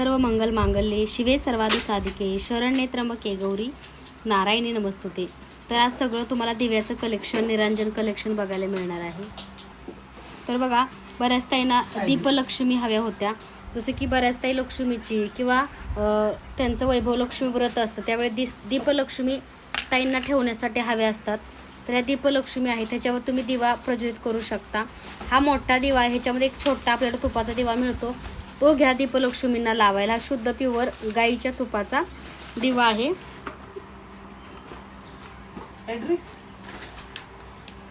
सर्व मंगल मांगल्ये शिवे सर्वादी साधिके शरण्ये त्र्यंबके गौरी नारायणी नमस्तुते. तर आज सगळं तुम्हाला दिव्याचं कलेक्शन निरांजन कलेक्शन बघायला मिळणार आहे. तर बघा बऱ्याच ताईंना दीपलक्ष्मी हव्या होत्या. जसं की बऱ्याच ताई लक्ष्मीची किंवा त्यांचं वैभव लक्ष्मी व्रत असतं त्यावेळी दीप दीपलक्ष्मी ताईंना ठेवण्यासाठी हव्या असतात. तर या दीपलक्ष्मी आहे त्याच्यावर तुम्ही दिवा प्रज्वलित करू शकता. हा मोठा दिवा आहे ह्याच्यामध्ये एक छोटा आपल्याला तुपाचा दिवा मिळतो. तो घ्या दीपलक्ष्मींना लावायला. हा शुद्ध प्युअर गाईच्या तुपाचा दिवा आहे.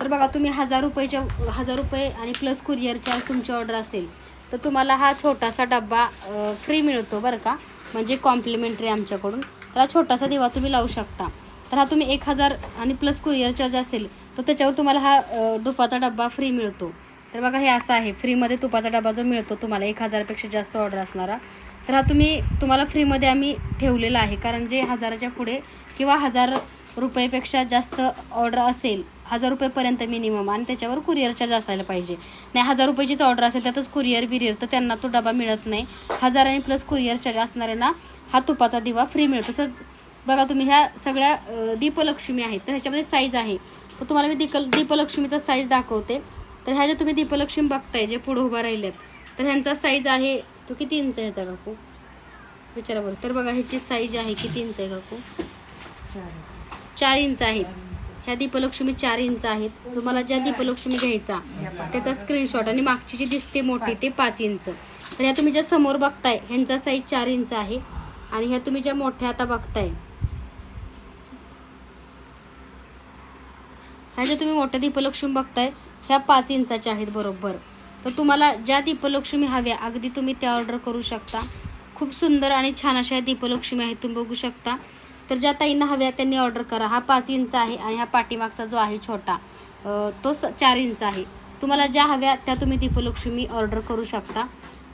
तर बघा तुम्ही हजार रुपयाच्या हजार रुपये आणि प्लस कुरिअरच्या तुमची ऑर्डर असेल तर तुम्हाला हा छोटासा डब्बा फ्री मिळतो बरं का? म्हणजे कॉम्प्लिमेंटरी आमच्याकडून. तर हा छोटासा दिवा तुम्ही लावू शकता. तर हा तुम्ही एक हजार आणि प्लस कुरिअर चार्ज असेल तर त्याच्यावर तुम्हाला हा अ, तुपाचा डब्बा फ्री मिळतो. तर बघा हे असं आहे. फ्रीमध्ये तुपाचा डबा जो मिळतो तुम्हाला एक हजारपेक्षा जास्त ऑर्डर असणारा. तर हा तुम्ही तुम्हाला फ्रीमध्ये आम्ही ठेवलेला आहे. कारण जे हजाराच्या पुढे किंवा हजार रुपयेपेक्षा जास्त ऑर्डर असेल हजार रुपयेपर्यंत मिनिमम आणि त्याच्यावर कुरिअर चार्ज असायला पाहिजे. नाही हजार रुपयाचीच ऑर्डर असेल त्यातच कुरिअर बिरिअर तर त्यांना तो डबा मिळत नाही. हजार आणि प्लस कुरिअर चार्ज असणाऱ्यांना हा तुपाचा दिवा फ्री मिळतो. तसंच बघा तुम्ही ह्या सगळ्या दीपलक्ष्मी आहेत. तर ह्याच्यामध्ये साईज आहे. तर तुम्हाला मी दीप दीपलक्ष्मीचा साईज दाखवते. तर ह्या ज्या तुम्ही दीपलक्ष्मी बघताय जे पुढे उभा राहिल्यात तर ह्यांचा साईज आहे तो किती इंच आहे ह्याचा काकू? विचारा बरं. तर बघा ह्याची साईज आहे किती इंच आहे काकू? चार इंच आहेत. ह्या दीपलक्ष्मी चार इंच आहेत. तुम्हाला ज्या दीपलक्ष्मी घ्यायचा त्याचा स्क्रीनशॉट आणि मागची जी दिसते मोठी ते पाच इंच तर ह्या तुम्ही ज्या समोर बघताय ह्यांचा साईज चार इंच आहे. आणि ह्या तुम्ही ज्या मोठ्या आता बघताय ह्या ज्या तुम्ही मोठ्या दीपलक्ष्मी बघताय ह्या पाच इंचाच्या आहेत बरोबर. तर तुम्हाला ज्या दीपलक्ष्मी हव्या अगदी तुम्ही त्या ऑर्डर करू शकता. खूप सुंदर आणि छान अशा ह्या दीपलक्ष्मी आहेत तुम्ही बघू शकता. तर ज्या ताईंना हव्या त्यांनी ऑर्डर करा. हा पाच इंच आहे आणि हा पाठीमागचा जो आहे छोटा तो स चार इंच आहे. तुम्हाला ज्या हव्या त्या तुम्ही दीपलक्ष्मी ऑर्डर करू शकता.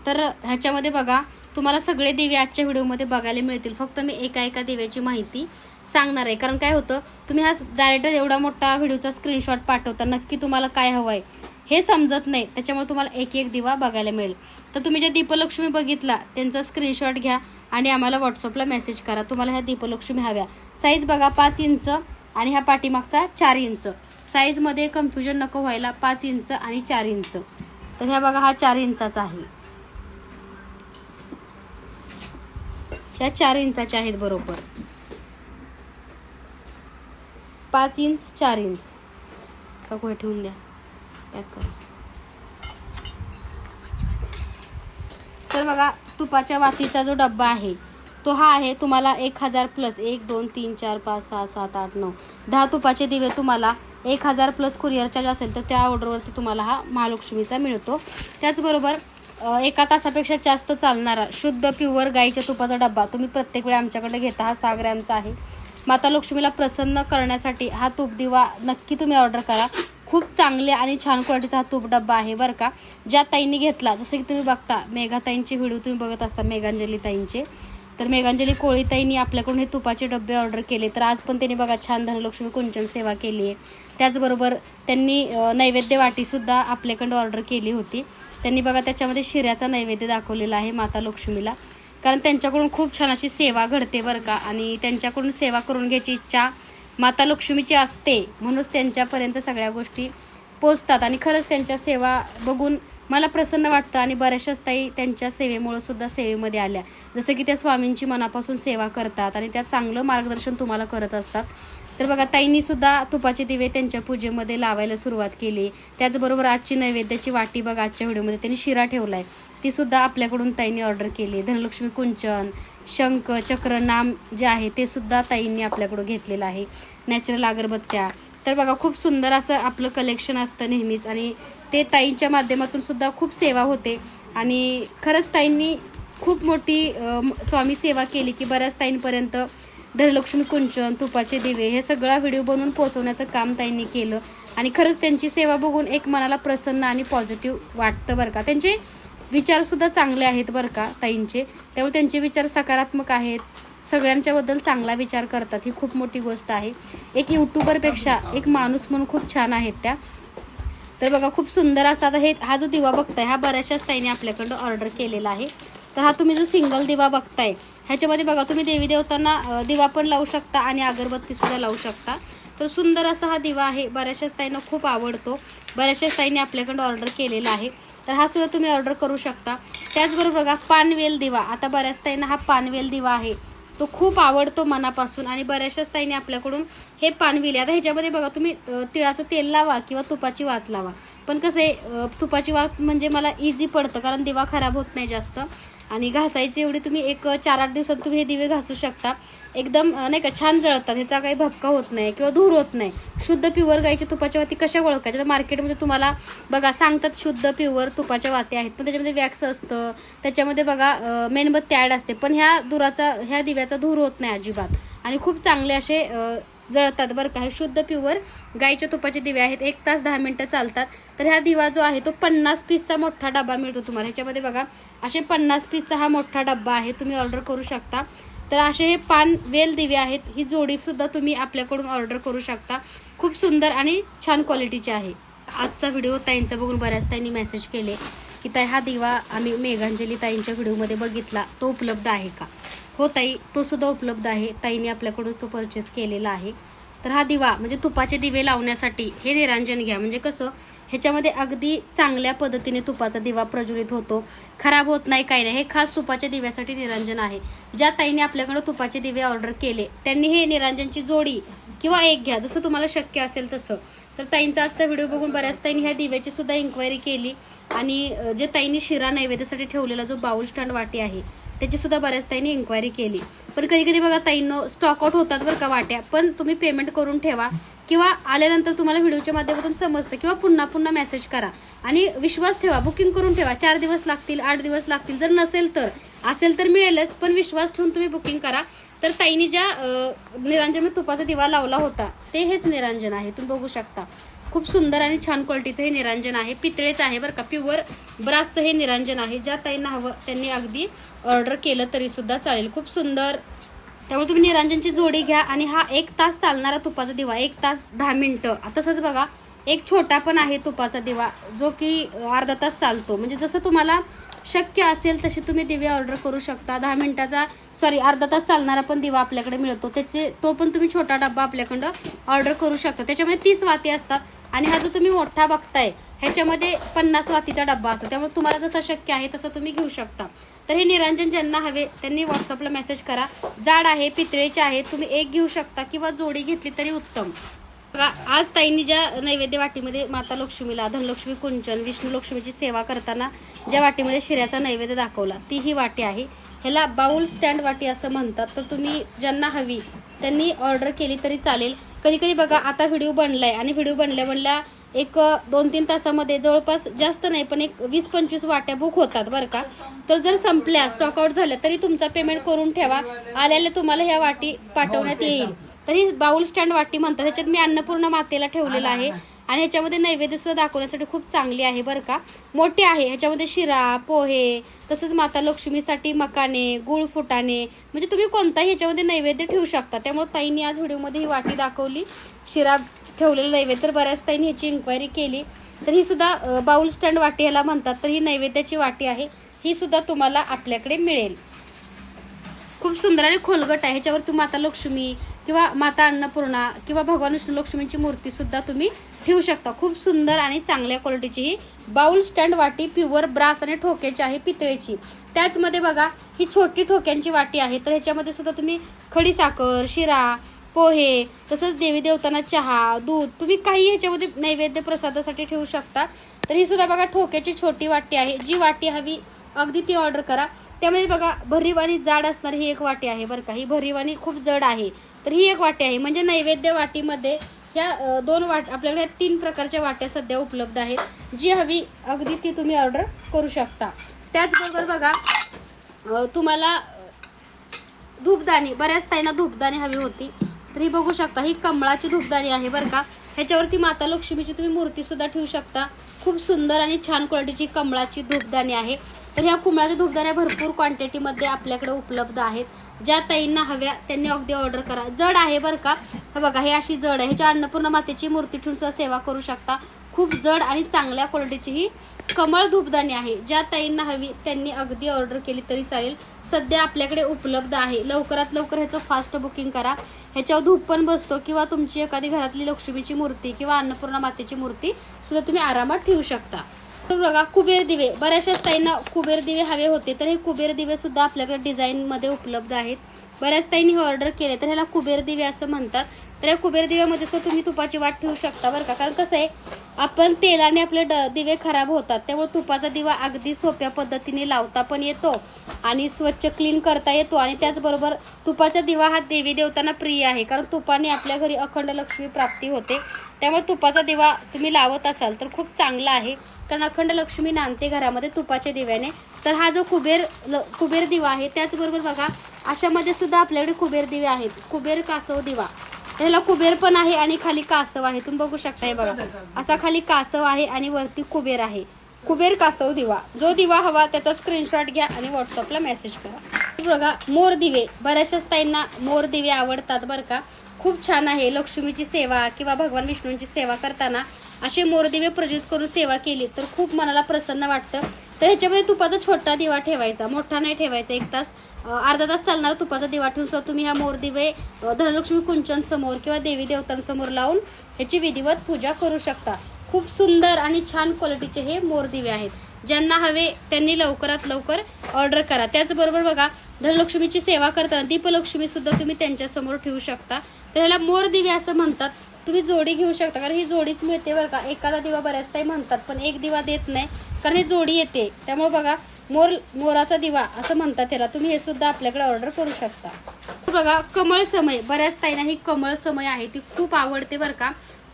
तर ह्याच्यामध्ये बघा तुम्हाला सगळे दिवे आजच्या व्हिडिओमध्ये बघायला मिळतील. फक्त मी एका एका दिव्याची माहिती सांगणार आहे. कारण काय होतं तुम्ही हा डायरेक्ट एवढा मोठा व्हिडिओचा स्क्रीनशॉट पाठवता नक्की तुम्हाला काय हवं आहे हे समजत नाही. त्याच्यामुळे तुम्हाला एक एक दिवा बघायला मिळेल. तर तुम्ही ज्या दीपलक्ष्मी बघितला त्यांचा स्क्रीनशॉट घ्या आणि आम्हाला व्हॉट्सअपला मेसेज करा. तुम्हाला ह्या दीपलक्ष्मी हव्या. साईज बघा पाच इंच आणि ह्या पाठीमागचा चार इंच. साईजमध्ये कन्फ्युजन नको व्हायला पाच इंच आणि चार इंच. तर ह्या बघा हा चार इंचाचा आहे. ह्या चार इंचाच्या आहेत बरोबर. पाच इंच चार इंच. का कुठे ठेवून द्या? पॅक करा. तर बघा तुपाच्या वातीचा जो डब्बा आहे तो हा आहे तुम्हाला एक हजार प्लस एक दोन तीन चार पाच सहा सात आठ नऊ. दहा तुपाचे दिवे तुम्हाला एक हजार प्लस कुरिअर चार्ज असेल तर त्या ऑर्डरवरती तुम्हाला हा महालक्ष्मीचा मिळतो. त्याचबरोबर एका तासापेक्षा जास्त चालणारा शुद्ध प्युअर गाईच्या तुपाचा डब्बा तुम्ही प्रत्येक वेळी आमच्याकडे घेता. हा सहा ग्रॅमचा आहे. माता लक्ष्मीला प्रसन्न करण्यासाठी हा तूप दिवा नक्की तुम्ही ऑर्डर करा. खूप चांगले आणि छान क्वालिटीचा हा तूप डब्बा आहे बरं का. ज्या ताईंनी घेतला जसं की तुम्ही बघता मेघाताईंचे व्हिडिओ तुम्ही बघत असता मेघांजली ताईंचे. तर मेघांजली कोळीताईंनी आपल्याकडून हे तुपाचे डबे ऑर्डर केले. तर आज पण त्यांनी बघा छान धनलक्ष्मी कुंचन सेवा केली आहे त्याचबरोबर त्यांनी नैवेद्य वाटीसुद्धा आपल्याकडं ऑर्डर केली होती. त्यांनी बघा त्याच्यामध्ये शिऱ्याचा नैवेद्य दाखवलेला आहे माता लक्ष्मीला कारण त्यांच्याकडून खूप छान अशी सेवा घडते बरं का. आणि त्यांच्याकडून सेवा करून घ्यायची इच्छा माता लक्ष्मीची असते म्हणूनच त्यांच्यापर्यंत सगळ्या गोष्टी पोचतात. आणि खरंच त्यांच्या सेवा बघून मला प्रसन्न वाटतं आणि बऱ्याचशाच ताई त्यांच्या सेवेमुळं सुद्धा सेवेमध्ये आल्या. जसं की त्या स्वामींची मनापासून सेवा करतात आणि त्या चांगलं मार्गदर्शन तुम्हाला करत असतात. तर बघा ताईंनी सुद्धा तुपाचे दिवे त्यांच्या पूजेमध्ये लावायला सुरुवात केली. त्याचबरोबर आजची नैवेद्याची वाटी बघा आजच्या व्हिडिओमध्ये त्यांनी शिरा ठेवला आहे सुद्धा आपल्याकडून ताईंनी ऑर्डर केली. धनलक्ष्मी कुंचन शंख चक्र नाम जे आहे ते सुद्धा ताईंनी आपल्याकडून घेतलेलं आहे. नॅचरल अगरबत्त्या. तर बघा खूप सुंदर असं आपलं कलेक्शन असतं नेहमीच. आणि ते ताईंच्या माध्यमातून सुद्धा खूप सेवा होते. आणि खरंच ताईंनी खूप मोठी स्वामी सेवा केली की बऱ्याच ताईंपर्यंत धनलक्ष्मी कुंचन तुपाचे दिवे हे सगळा व्हिडिओ बनवून पोहोचवण्याचं काम ताईंनी केलं. आणि खरंच त्यांची सेवा बघून एक मनाला प्रसन्न आणि पॉझिटिव्ह वाटतं बरं का. त्यांची विचारसुद्धा चांगले आहेत बरं का ताईंचे. त्यामुळे त्यांचे विचार सकारात्मक आहेत. सगळ्यांच्याबद्दल चांगला विचार करतात. ही खूप मोठी गोष्ट आहे. एक यूट्यूबरपेक्षा एक माणूस म्हणून खूप छान आहेत त्या. तर बघा खूप सुंदर असा हे हा जो दिवा बघताय हा बऱ्याचशाच ताईने आपल्याकडं ऑर्डर केलेला आहे. तर हा तुम्ही जो सिंगल दिवा बघताय ह्याच्यामध्ये बघा तुम्ही देवी देवतांना दिवा पण लावू शकता आणि अगरबत्तीसुद्धा लावू शकता. तर सुंदर असा हा दिवा आहे. बऱ्याचशाच ताईंना खूप आवडतो. बऱ्याचशाच ताईंनी आपल्याकडं ऑर्डर केलेला आहे. तर हा सुद्धा तुम्ही ऑर्डर करू शकता. त्याचबरोबर बघा पानवेल दिवा. आता बऱ्याच ताईंना हा पानवेल दिवा आहे. तो खूप आवडतो मनापासून आणि बऱ्याचशाच ताईंनी आपल्याकडून हे पानवेल आता ह्याच्यामध्ये बघा तुम्ही तिळाचं तेल लावा किंवा तुपाची वात लावा. पण कसं आहे तुपाची वात म्हणजे मला इझी पडतं कारण दिवा खराब होत नाही जास्त. आणि घासायची एवढी तुम्ही एक चार आठ दिवसात तुम्ही हे दिवे घासू शकता. एकदम नाही का छान जळतात. ह्याचा काही भपका होत नाही किंवा धूर होत नाही. शुद्ध प्युअर गाईच्या तुपाच्या वाती कशा ओळखायच्या? तर मार्केटमध्ये तुम्हाला बघा सांगतात शुद्ध प्युअर तुपाच्या वाती आहेत. पण त्याच्यामध्ये वॅक्स असतं. त्याच्यामध्ये बघा मेणबत्ती ॲड असते. पण ह्या धुराचा ह्या दिव्याचा धूर होत नाही अजिबात. आणि खूप चांगले असे जळतात. बरं का? हे शुद्ध प्युअर गाईच्या तुपाचे दिवे आहेत. एक तास दहा मिनिटं चालतात. तर ह्या दिवा जो आहे तो पन्नास पीसचा मोठा डबा मिळतो तुम्हाला. ह्याच्यामध्ये बघा असे पन्नास पीसचा हा मोठा डब्बा आहे. तुम्ही ऑर्डर करू शकता. तर असे हे पान वेल दिवे आहेत. ही जोडीसुद्धा तुम्ही आपल्याकडून ऑर्डर करू शकता. खूप सुंदर आणि छान क्वालिटीचे आहे. आजचा व्हिडिओ ताईंचा बघून बऱ्याच ताईंनी मेसेज केले की ताई हा दिवा आम्ही मेघांजली ताईंच्या व्हिडिओमध्ये बघितला. तो उपलब्ध आहे का? हो ताई तो सुद्धा उपलब्ध आहे. ताईने आपल्याकडूनच तो परचेस केलेला आहे. तर हा दिवा म्हणजे तुपाचे दिवे लावण्यासाठी हे निरांजन घ्या. म्हणजे कसं ह्याच्यामध्ये अगदी चांगल्या पद्धतीने तुपाचा दिवा प्रज्वलित होतो. खराब होत नाही काही नाही. हे खास तुपाच्या दिव्यासाठी निरांजन आहे. ज्या ताईने आपल्याकडे तुपाचे दिवे ऑर्डर केले त्यांनी हे निरांजनची जोडी किंवा एक घ्या. जसं तुम्हाला शक्य असेल तसं. तर ताईंचा आजचा व्हिडिओ बघून बऱ्याच ताईंनी ह्या दिव्याची सुद्धा इन्क्वायरी केली. आणि जे ताईंनी शिरा नैवेद्यासाठी ठेवलेला जो बाउल स्टँड वाटी आहे त्याचीसुद्धा बऱ्याच ताईंनी इन्क्वायरी केली. पण कधी कधी बघा ताईंनो स्टॉकआउट होतात बरं का वाट्या. पण तुम्ही पेमेंट करून ठेवा. किंवा आल्यानंतर तुम्हाला व्हिडिओच्या माध्यमातून समजतं. किंवा पुन्हा पुन्हा मेसेज करा. आणि विश्वास ठेवा. बुकिंग करून ठेवा. चार दिवस लागतील आठ दिवस लागतील. जर नसेल तर. असेल तर मिळेलच. पण विश्वास ठेवून तुम्ही बुकिंग करा. तर ताईने ज्या निरांजन तुपाचा दिवा लावला होता ते हेच निरांजन आहे. तुम्ही बघू शकता. खूप सुंदर आणि छान क्वालिटीचं हे निरांजन आहे. पितळेचं आहे बरं का. प्युअर ब्रासचं हे निरांजन आहे. ज्या ताईंना हवं त्यांनी अगदी ऑर्डर केलं तरी सुद्धा चालेल. खूप सुंदर. त्यामुळे तुम्ही निरांजनची जोडी घ्या आणि हा एक तास चालणारा तुपाचा दिवा. एक तास दहा मिनटं. तसंच बघा एक छोटा पण आहे तुपाचा दिवा जो की अर्धा तास चालतो. म्हणजे जसं तुम्हाला शक्य असेल तसे तुम्ही दिवे ऑर्डर करू शकता. दहा मिनिटाचा सॉरी अर्धा तास चालणारा पण दिवा आपल्याकडे मिळतो. त्याचे तो पण तुम्ही छोटा डब्बा आपल्याकडं ऑर्डर करू शकता. त्याच्यामध्ये तीस वाती असतात. आणि हा जो तुम्ही मोठा बघताय ह्याच्यामध्ये पन्नास वातीचा डब्बा असतो. त्यामुळे तुम्हाला जसं शक्य आहे तसं तुम्ही घेऊ शकता. तर हे निरांजन ज्यांना हवे त्यांनी व्हॉट्सअपला मेसेज करा. जाड आहे पितळेचे आहे तुम्ही एक घेऊ शकता किंवा जोडी घेतली तरी उत्तम. बघा आज ताईंनी ज्या नैवेद्य वाटीमध्ये माता लक्ष्मीला धनलक्ष्मी कुंचन विष्णू लक्ष्मीची सेवा करताना ज्या वाटीमध्ये शिऱ्याचा नैवेद्य दाखवला ती ही वाटी आहे. ह्याला बाउल स्टँड वाटी असं म्हणतात. तर तुम्ही ज्यांना हवी त्यांनी ऑर्डर केली तरी चालेल. कधी कधी बघा आता व्हिडिओ बनलाय आणि व्हिडिओ बनल्या बनल्या एक दोन तीन तासामध्ये जवळपास जास्त नाही पण एक वीस पंचवीस वाट्या बुक होतात बरं का. तर जर संपल्या स्टॉकआउट झाल्या तरी तुमचा पेमेंट करून ठेवा. आल्याला तुम्हाला ह्या वाटी पाठवण्यात येईल. तर ही बाउल स्टँड वाटी म्हणतात. ह्याच्यात मी अन्नपूर्ण मातेला ठेवलेला आहे. आणि ह्याच्यामध्ये नैवेद्य सुद्धा दाखवण्यासाठी खूप चांगली आहे बरं का. मोठी आहे. ह्याच्यामध्ये शिरा पोहे तसंच माता लक्ष्मीसाठी मकाने गुळ फुटाणे म्हणजे तुम्ही कोणताही ह्याच्यामध्ये नैवेद्य ठेवू शकता. त्यामुळे ताईंनी आज व्हिडिओमध्ये ही वाटी दाखवली. शिरा ठेवलेलं नैवेद्य. तर बऱ्याच ताईंनी ह्याची इन्क्वायरी केली. तर ही सुद्धा बाउल स्टँड वाटी ह्याला म्हणतात. तर ही नैवेद्याची वाटी आहे. ही सुद्धा तुम्हाला आपल्याकडे मिळेल. खूप सुंदर आणि खोलगट आहे. ह्याच्यावर तुम्ही माता लक्ष्मी किंवा माता अन्नपूर्णा किंवा भगवान विष्णू लक्ष्मींची मूर्ती सुद्धा तुम्ही ठेवू शकता. खूप सुंदर आणि चांगल्या क्वालिटीची ही बाउल स्टँड वाटी प्युअर ब्रास आणि ठोक्याची आहे पितळेची. त्याचमध्ये बघा ही छोटी ठोक्यांची वाटी आहे. तर ह्याच्यामध्ये सुद्धा तुम्ही खडी साखर शिरा पोहे तसंच देवी देवतांना चहा दूध तुम्ही काही ह्याच्यामध्ये नैवेद्य प्रसादासाठी ठेवू शकता. तर ही सुद्धा बघा ठोक्याची छोटी वाटी आहे. जी वाटी हवी अगदी ती ऑर्डर करा. त्यामध्ये बघा भरीवानी जाड असणारी ही एक वाटी आहे बरं का. ही भरीवानी खूप जड आहे. तर ही एक वाटी आहे. म्हणजे नैवेद्य वाटीमध्ये ह्या दोन वाट आपल्याकडे ह्या तीन प्रकारच्या वाट्या सध्या उपलब्ध आहेत. जी हवी अगदी ती तुम्ही ऑर्डर करू शकता. त्याचबरोबर बघा तुम्हाला धूपदाणी बऱ्याच ताईंना धूपदाणी हवी होती. तर ही बघू शकता ही कमळाची धूपदाणी आहे बरं का. ह्याच्यावरती माता लक्ष्मीची तुम्ही मूर्ती सुद्धा ठेवू शकता. खूप सुंदर आणि छान क्वालिटीची कमळाची धूपदाणी आहे. तर ह्या कुंबळाच्या धूपदाण्या भरपूर क्वांटिटीमध्ये आपल्याकडे उपलब्ध आहेत. ज्या ताईंना हव्या त्यांनी अगदी ऑर्डर करा. जड आहे बरं का? हे बघा हे अशी जड आहे. ह्याच्या अन्नपूर्ण मातेची मूर्ती ठेवून सुद्धा सेवा करू शकता. खूप जड आणि चांगल्या क्वालिटीची ही कमळ धूपदाणी आहे. ज्या ताईंना हवी त्यांनी अगदी ऑर्डर केली तरी चालेल. सध्या आपल्याकडे उपलब्ध आहे. लवकरात लवकर ह्याचं फास्ट बुकिंग करा. ह्याच्यावर धूप पण बसतो किंवा तुमची एखादी घरातली लक्ष्मीची मूर्ती किंवा अन्नपूर्णा मातेची मूर्ती सुद्धा तुम्ही आरामात ठेवू शकता. बघा कुबेर दिवे. बऱ्याचशा ताईंना कुबेर दिवे हवे होते तर हे कुबेर दिवे सुद्धा आपल्याकडे डिझाईनमध्ये उपलब्ध आहेत. बऱ्याच ताईंनी हे ऑर्डर केले तर ह्याला कुबेर दिवे असं म्हणतात. तर या कुबेर दिव्यामध्ये सुद्धा तुम्ही तुपाची वाट ठेवू शकता बरं का? कारण कसं आहे आपण तेलाने आपले ड- दिवे खराब होतात. त्यामुळे तुपाचा दिवा अगदी सोप्या पद्धतीने लावता पण येतो आणि स्वच्छ क्लीन करता येतो आणि त्याचबरोबर तुपाचा दिवा हा देवी देवतांना प्रिय आहे. कारण तुपाने आपल्या घरी अखंड लक्ष्मी प्राप्ती होते. त्यामुळे तुपाचा दिवा तुम्ही लावत असाल तर खूप चांगला आहे. कारण अखंड लक्ष्मी नांदते घरामध्ये तुपाच्या दिव्याने. तर हा जो कुबेर ल- कुबेर दिवा आहे त्याचबरोबर बघा अशामध्ये सुद्धा आपल्याकडे कुबेर दिवे आहेत. कुबेर कासव दिवा. ह्याला कुबेर पण आहे आणि खाली कासव आहे. तुम्ही बघू शकता हे बघा. असा खाली कासव आहे आणि वरती कुबेर आहे. कुबेर कासव दिवा. जो दिवा हवा त्याचा स्क्रीनशॉट घ्या आणि व्हॉट्सअपला मेसेज करा. बघा मोर दिवे. बऱ्याचशाच ताईंना मोर दिवे आवडतात बरं का. खूप छान आहे. लक्ष्मीची सेवा किंवा भगवान विष्णूंची सेवा करताना असे मोरदिवे प्रज्वलित करून सेवा केली तर खूप मनाला प्रसन्न वाटतं. तर ह्याच्यामध्ये तुपाचा छोटा दिवा ठेवायचा मोठा नाही ठेवायचा एक तास अर्धा तास चालणारा तुपाचा दिवा ठेवून. सुद्धा तुम्ही ह्या मोर दिवे धनलक्ष्मी कुंचनसमोर किंवा देवी देवतांसमोर लावून ह्याची विधिवत पूजा करू शकता. खूप सुंदर आणि छान क्वालिटीचे हे मोरदिवे आहेत. ज्यांना हवे त्यांनी लवकरात लवकर ऑर्डर करा. त्याचबरोबर बघा धनलक्ष्मीची सेवा करताना दीपलक्ष्मी सुद्धा तुम्ही त्यांच्यासमोर ठेवू शकता. तर ह्याला मोर दिवे असं म्हणतात. तुम्ही जोडी घेऊ शकता कारण ही जोडीच मिळते बरं का. एकाला दिवा बऱ्याच काही म्हणतात पण एक दिवा देत नाही. कारण ही जोडी येते. त्यामुळे बघा मोर मोराचा दिवा असं म्हणतात त्याला. तुम्ही हे सुद्धा आपल्याकडे ऑर्डर करू शकता. बघा कमळ समय. बऱ्याच ताईंना ही कमळ समय आहे. ती खूप आवडते बरं का.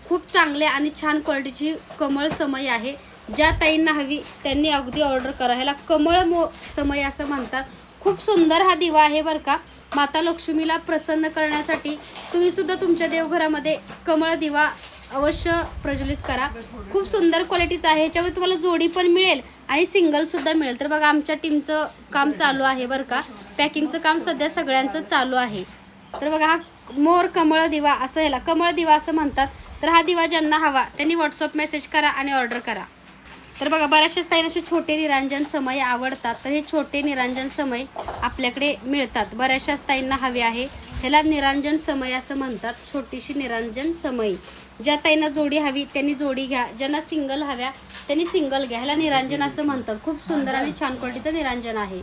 खूप चांगले आणि छान क्वालिटीची कमळ समय आहे. ज्या ताईंना हवी त्यांनी अगदी ऑर्डर करा. ह्याला कमळ मो समय असं म्हणतात. खूप सुंदर हा दिवा आहे बरं का. माता लक्ष्मीला प्रसन्न करण्यासाठी तुम्ही सुद्धा तुमच्या देवघरामध्ये कमळ दिवा अवश्य प्रज्वलित करा. खूप सुंदर क्वालिटीचा आहे. ह्याच्यामध्ये तुम्हाला जोडी पण मिळेल आणि सिंगल सुद्धा मिळेल. तर बघा आमच्या टीमचं काम चालू आहे बरं का. पॅकिंगचं काम सध्या सगळ्यांचं चालू आहे. तर बघा हा मोर कमळ दिवा असं ह्याला कमळ दिवा असं म्हणतात. तर हा दिवा ज्यांना हवा त्यांनी व्हॉट्सअप मेसेज करा आणि ऑर्डर करा. तर बघा बऱ्याचशाच ताईंना असे छोटे निरांजन समय आवडतात. तर हे छोटे निरांजन समय आपल्याकडे मिळतात. बऱ्याचशाच ताईंना हवे आहे. ह्याला निरांजन समय असं म्हणतात. छोटीशी निरांजन समय ज्या ताईंना जोडी हवी त्यांनी जोडी घ्या. ज्यांना सिंगल हव्या त्यांनी सिंगल घ्या. ह्याला निरांजन असं म्हणतात. खूप सुंदर आणि छान क्वालिटीचं निरांजन आहे.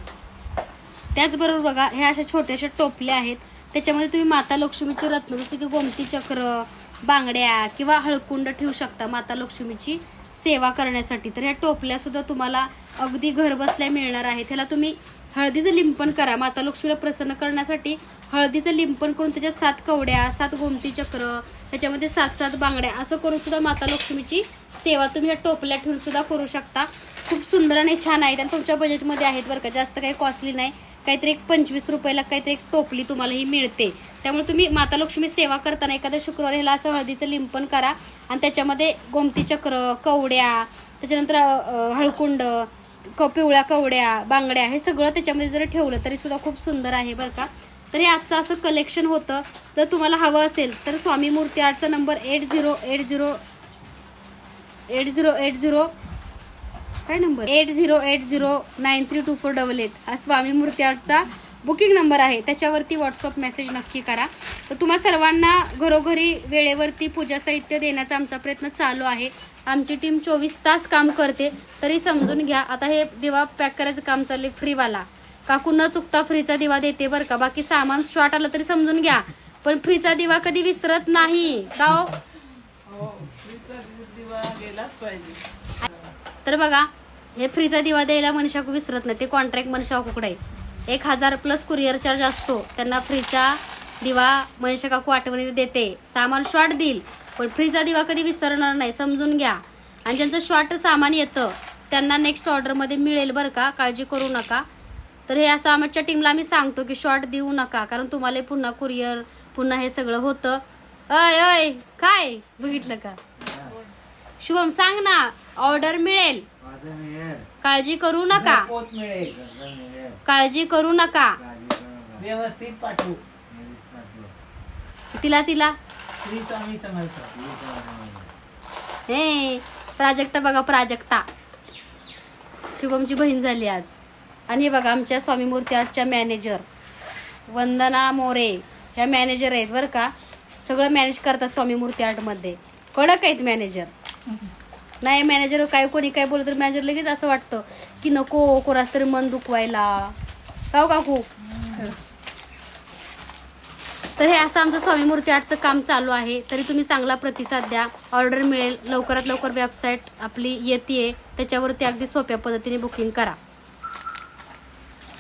त्याचबरोबर बघा ह्या अशा छोट्याशा टोपल्या आहेत. त्याच्यामध्ये तुम्ही माता लक्ष्मीची रत्न जसं की गोमती चक्र बांगड्या किंवा हळकुंड ठेवू शकता माता लक्ष्मीची सेवा करण्यासाठी. तर ह्या टोपल्या सुद्धा तुम्हाला अगदी घरबसल्या मिळणार आहेत. ह्याला तुम्ही हळदीचं लिंपन करा. माता लक्ष्मीला प्रसन्न करण्यासाठी हळदीचं लिंपन करून त्याच्यात सात कवड्या सात गोमती चक्र त्याच्यामध्ये सात सात बांगड्या असं करून सुद्धा माता लक्ष्मीची सेवा तुम्ही ह्या टोपल्या ठेवून सुद्धा करू शकता. खूप सुंदर आणि छान आहेत आणि तुमच्या बजेटमध्ये आहेत बरं का. जास्त काही कॉस्टली नाही. काहीतरी एक पंचवीस रुपयाला काहीतरी एक टोपली तुम्हाला ही मिळते. त्यामुळे तुम्ही माता लक्ष्मी सेवा करताना एखाद्या शुक्रवारी ह्याला असं हळदीचं लिंपन करा. आणि त्याच्यामध्ये गोमती चक्र कवड्या त्याच्यानंतर हळकुंड क पिवळ्या कवड्या बांगड्या हे सगळं त्याच्यामध्ये जर ठेवलं तरी सुद्धा खूप सुंदर आहे बरं का. तर हे आजचं असं कलेक्शन होतं. जर तुम्हाला हवं असेल तर Swami Murti आर्टचा number eight zero eight zero eight zero eight zero काय number eight zero eight zero nine three two four double eight हा स्वामी मूर्ती आर्टचा बुकिंग नंबर आहे त्याच्यावरती व्हॉट्सअप मेसेज नक्की करा. तर तुम्हा सर्वांना घरोघरी वेळेवरती पूजा साहित्य देण्याचा आमचा प्रयत्न चालू आहे. आमची टीम चोवीस तास काम करते तरी समजून घ्या. आता हे दिवा पॅक करायचं काम चालले फ्रीवाला काकू न चुकता फ्रीचा दिवा देते बरं का. बाकी सामान शॉर्ट आलं तरी समजून घ्या. पण फ्रीचा दिवा कधी विसरत नाही. का हो? दिवा तर बघा हे फ्रीचा दिवा द्यायला मनीषा विसरत नाही. ते कॉन्ट्रॅक्ट मनीषा काकूकडे आहे. एक हजार प्लस कुरिअर चार्ज असतो. त्यांना फ्रीचा दिवा मनीषा काकू आठवणीने देते. सामान शॉर्ट देईल पण फ्रीचा दिवा कधी विसरणार नाही समजून घ्या. आणि ज्यांचं शॉर्ट सामान येतं त्यांना नेक्स्ट ऑर्डरमध्ये मिळेल बरं का काळजी करू नका. तर हे असं आमच्या टीमला आम्ही सांगतो की शॉर्ट देऊ नका कारण तुम्हाला पुन्हा कुरिअर पुन्हा हे सगळं होतं. अय अय काय? बघितलं का? शुभम सांग ना ऑर्डर मिळेल मिळेल. काळजी करू नका. पोच मिळेल काळजी करू नका. व्यवस्थित पाठवू. तिला तिला. श्री स्वामी समर्थ. हे प्राजक्ता बघा प्राजक्ता. शुभमची बहीण झाली आज. आणि हे बघा आमच्या स्वामी मूर्ती आर्टच्या मॅनेजर. वंदना मोरे. ह्या मॅनेजर आहेत बरं का. सगळं मॅनेज करतात स्वामी मूर्ती आर्टमध्ये. कडक आहेत मॅनेजर. नाही मॅनेजर हो, काय कोणी काय बोललं तर मॅनेजर लगेच असं वाटतं की नको कोणाच तरी मन दुखवायला. हो का हो? काकू तर हे असं आमचं स्वामी मूर्ती आर्टचं काम चालू आहे. तरी तुम्ही चांगला प्रतिसाद द्या. ऑर्डर मिळेल. लवकरात लवकर वेबसाईट आपली येते त्याच्यावरती अगदी सोप्या पद्धतीने बुकिंग करा.